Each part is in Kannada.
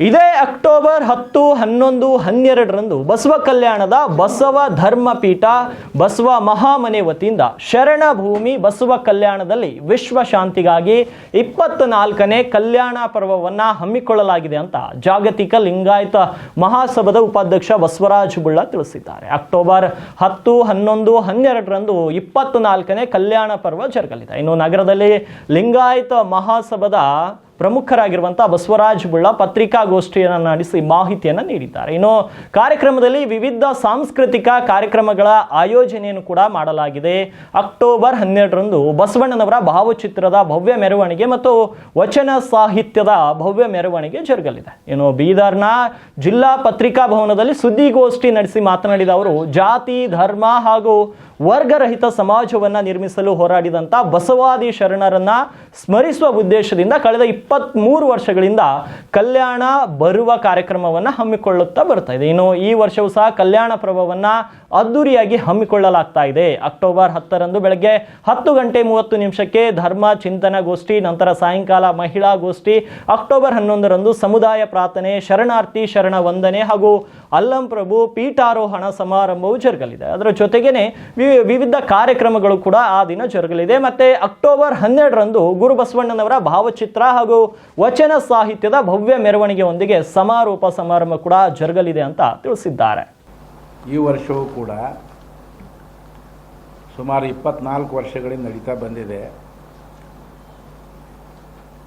ಇದೇ ಅಕ್ಟೋಬರ್ ಹತ್ತು, ಹನ್ನೊಂದು, ಹನ್ನೆರಡರಂದು ಬಸವ ಕಲ್ಯಾಣದ ಬಸವ ಧರ್ಮಪೀಠ, ಬಸವ ಮಹಾಮನೆ ವತಿಯಿಂದ ಶರಣ ಭೂಮಿ ಬಸವ ಕಲ್ಯಾಣದಲ್ಲಿ ವಿಶ್ವ ಶಾಂತಿಗಾಗಿ ಇಪ್ಪತ್ನಾಲ್ಕನೇ ಕಲ್ಯಾಣ ಪರ್ವವನ್ನ ಹಮ್ಮಿಕೊಳ್ಳಲಾಗಿದೆ ಅಂತ ಜಾಗತಿಕ ಲಿಂಗಾಯತ ಮಹಾಸಭದ ಉಪಾಧ್ಯಕ್ಷ ಬಸವರಾಜ ಬುಳ್ಳ ತಿಳಿಸಿದ್ದಾರೆ. ಅಕ್ಟೋಬರ್ ಹತ್ತು, ಹನ್ನೊಂದು, ಹನ್ನೆರಡರಂದು ಇಪ್ಪತ್ನಾಲ್ಕನೇ ಕಲ್ಯಾಣ ಪರ್ವ ಜರುಗಲಿದೆ. ಇನ್ನು ನಗರದಲ್ಲಿ ಲಿಂಗಾಯತ ಮಹಾಸಭಾದ ಪ್ರಮುಖರಾಗಿರುವಂಥ ಬಸವರಾಜ ಬುಳ್ಳ ಪತ್ರಿಕಾಗೋಷ್ಠಿಯನ್ನು ನಡೆಸಿ ಮಾಹಿತಿಯನ್ನು ನೀಡಿದ್ದಾರೆ. ಇನ್ನು ಕಾರ್ಯಕ್ರಮದಲ್ಲಿ ವಿವಿಧ ಸಾಂಸ್ಕೃತಿಕ ಕಾರ್ಯಕ್ರಮಗಳ ಆಯೋಜನೆಯನ್ನು ಕೂಡ ಮಾಡಲಾಗಿದೆ. ಅಕ್ಟೋಬರ್ ಹನ್ನೆರಡರಂದು ಬಸವಣ್ಣನವರ ಭಾವಚಿತ್ರದ ಭವ್ಯ ಮೆರವಣಿಗೆ ಮತ್ತು ವಚನ ಸಾಹಿತ್ಯದ ಭವ್ಯ ಮೆರವಣಿಗೆ ಜರುಗಲಿದೆ. ಇನ್ನು ಬೀದರ್ನ ಜಿಲ್ಲಾ ಪತ್ರಿಕಾ ಭವನದಲ್ಲಿ ಸುದ್ದಿಗೋಷ್ಠಿ ನಡೆಸಿ ಮಾತನಾಡಿದ ಅವರು, ಜಾತಿ, ಧರ್ಮ ಹಾಗೂ ವರ್ಗರಹಿತ ಸಮಾಜವನ್ನ ನಿರ್ಮಿಸಲು ಹೋರಾಡಿದಂಥ ಬಸವಾದಿ ಶರಣರನ್ನ ಸ್ಮರಿಸುವ ಉದ್ದೇಶದಿಂದ ಕಳೆದ ಇಪ್ಪತ್ತ್ ಮೂರು ವರ್ಷಗಳಿಂದ ಕಲ್ಯಾಣ ಬರುವ ಕಾರ್ಯಕ್ರಮವನ್ನು ಹಮ್ಮಿಕೊಳ್ಳುತ್ತಾ ಬರ್ತಾ ಇದೆ. ಇನ್ನು ಈ ವರ್ಷವೂ ಸಹ ಕಲ್ಯಾಣ ಪ್ರಭವನ್ನು ಅದ್ದೂರಿಯಾಗಿ ಹಮ್ಮಿಕೊಳ್ಳಲಾಗ್ತಾ ಇದೆ. ಅಕ್ಟೋಬರ್ ಹತ್ತರಂದು ಬೆಳಗ್ಗೆ ಹತ್ತು ಗಂಟೆ ಮೂವತ್ತು ನಿಮಿಷಕ್ಕೆ ಧರ್ಮ, ಚಿಂತನ ಗೋಷ್ಠಿ, ನಂತರ ಸಾಯಂಕಾಲ ಮಹಿಳಾ ಗೋಷ್ಠಿ, ಅಕ್ಟೋಬರ್ ಹನ್ನೊಂದರಂದು ಸಮುದಾಯ ಪ್ರಾರ್ಥನೆ, ಶರಣಾರ್ಥಿ ಶರಣ ವಂದನೆ ಹಾಗೂ ಅಲ್ಲಂ ಪ್ರಭು ಪೀಠಾರೋಹಣ ಸಮಾರಂಭವು ಜರುಗಲಿದೆ. ಅದರ ಜೊತೆಗೇನೆ ವಿವಿಧ ಕಾರ್ಯಕ್ರಮಗಳು ಕೂಡ ಆ ದಿನ ಜರುಗಲಿದೆ. ಮತ್ತೆ ಅಕ್ಟೋಬರ್ ಹನ್ನೆರಡರಂದು ಗುರು ಬಸವಣ್ಣನವರ ಭಾವಚಿತ್ರ ಹಾಗೂ ವಚನ ಸಾಹಿತ್ಯದ ಭವ್ಯ ಮೆರವಣಿಗೆಯೊಂದಿಗೆ ಸಮಾರೋಪ ಸಮಾರಂಭ ಕೂಡ ಜರುಗಲಿದೆ ಅಂತ ತಿಳಿಸಿದ್ದಾರೆ. ಈ ವರ್ಷವೂ ಕೂಡ ಸುಮಾರು ಇಪ್ಪತ್ನಾಲ್ಕು ವರ್ಷಗಳಿಂದ ನಡೀತಾ ಬಂದಿದೆ.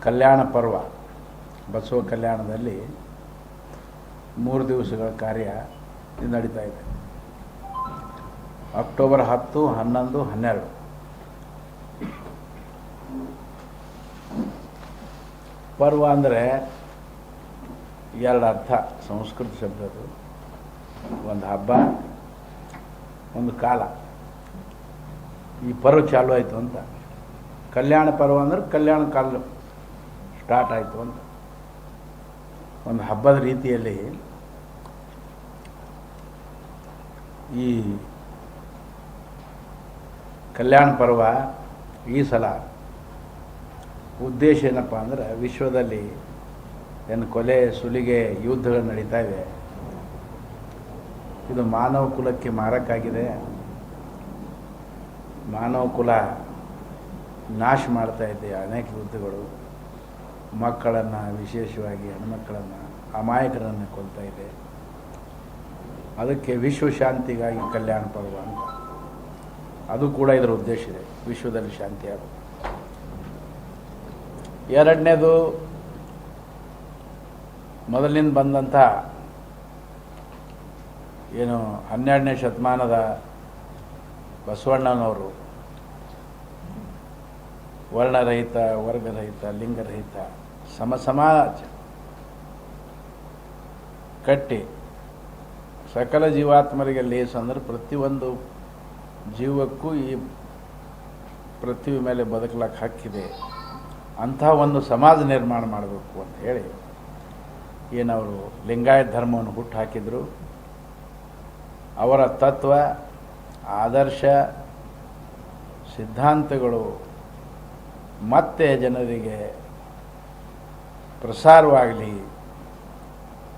ಕಲ್ಯಾಣ ಪರ್ವ, ಬಸವ ಕಲ್ಯಾಣದಲ್ಲಿ ಮೂರು ದಿವಸಗಳ ಕಾರ್ಯ ನಡೀತಾ ಇದೆ. ಅಕ್ಟೋಬರ್ ಹತ್ತು, ಹನ್ನೊಂದು, ಹನ್ನೆರಡು. ಪರ್ವ ಅಂದರೆ ಎರಡು ಅರ್ಥ, ಸಂಸ್ಕೃತ ಶಬ್ದದ್ದು. ಒಂದು ಹಬ್ಬ, ಒಂದು ಕಾಲ. ಈ ಪರ್ವ ಚಾಲು ಆಯಿತು ಅಂತ. ಕಲ್ಯಾಣ ಪರ್ವ ಅಂದ್ರೆ ಕಲ್ಯಾಣ ಕಾಲ ಸ್ಟಾರ್ಟ್ ಆಯಿತು ಅಂತ. ಒಂದು ಹಬ್ಬದ ರೀತಿಯಲ್ಲಿ ಈ ಕಲ್ಯಾಣ ಪರ್ವ ಈ ಸಲ ಉದ್ದೇಶ ಏನಪ್ಪ ಅಂದ್ರೆ ವಿಶ್ವದಲ್ಲಿ ಏನು ಕೊಲೆ, ಸುಲಿಗೆ ಯುದ್ಧಗಳು ನಡೀತಾ ಇವೆ. ಇದು ಮಾನವ ಕುಲಕ್ಕೆ ಮಾರಕ್ಕಾಗಿದೆ. ಮಾನವ ಕುಲ ನಾಶ ಮಾಡ್ತಾ ಇದೆ ಅನೇಕ ಯುದ್ಧಗಳು. ಮಕ್ಕಳನ್ನು ವಿಶೇಷವಾಗಿ ಹೆಣ್ಮಕ್ಕಳನ್ನು ಅಮಾಯಕರನ್ನು ಕೊಲ್ತಾ ಇದೆ. ಅದಕ್ಕೆ ವಿಶ್ವ ಶಾಂತಿಗಾಗಿ ಕಲ್ಯಾಣ ಪರ್ವ ಅಂತ. ಅದು ಕೂಡ ಇದರ ಉದ್ದೇಶ ಇದೆ, ವಿಶ್ವದಲ್ಲಿ ಶಾಂತಿ ಆಗೋದು. ಎರಡನೇದು ಮೊದಲಿನಿಂದ ಬಂದಂಥ ಏನು ಹನ್ನೆರಡನೇ ಶತಮಾನದ ಬಸವಣ್ಣನವರು, ವರ್ಣರಹಿತ, ವರ್ಗರಹಿತ, ಲಿಂಗರಹಿತ, ಸಮ ಸಮಾಜ ಕಟ್ಟಿ ಸಕಲ ಜೀವಾತ್ಮರಿಗೆ ಲೇಸು ಅಂದ್ರೆ ಪ್ರತಿಯೊಂದು ಜೀವಕ್ಕೂ ಈ ಪೃಥ್ವಿ ಮೇಲೆ ಬದುಕಲಿಕ್ಕೆ ಹಕ್ಕಿದೆ. ಅಂಥ ಒಂದು ಸಮಾಜ ನಿರ್ಮಾಣ ಮಾಡಬೇಕು ಅಂತ ಹೇಳಿ ಏನವರು ಲಿಂಗಾಯತ ಧರ್ಮವನ್ನು ಹುಟ್ಟು ಹಾಕಿದರು. ಅವರ ತತ್ವ, ಆದರ್ಶ, ಸಿದ್ಧಾಂತಗಳು ಮತ್ತೆ ಜನರಿಗೆ ಪ್ರಸಾರವಾಗಲಿ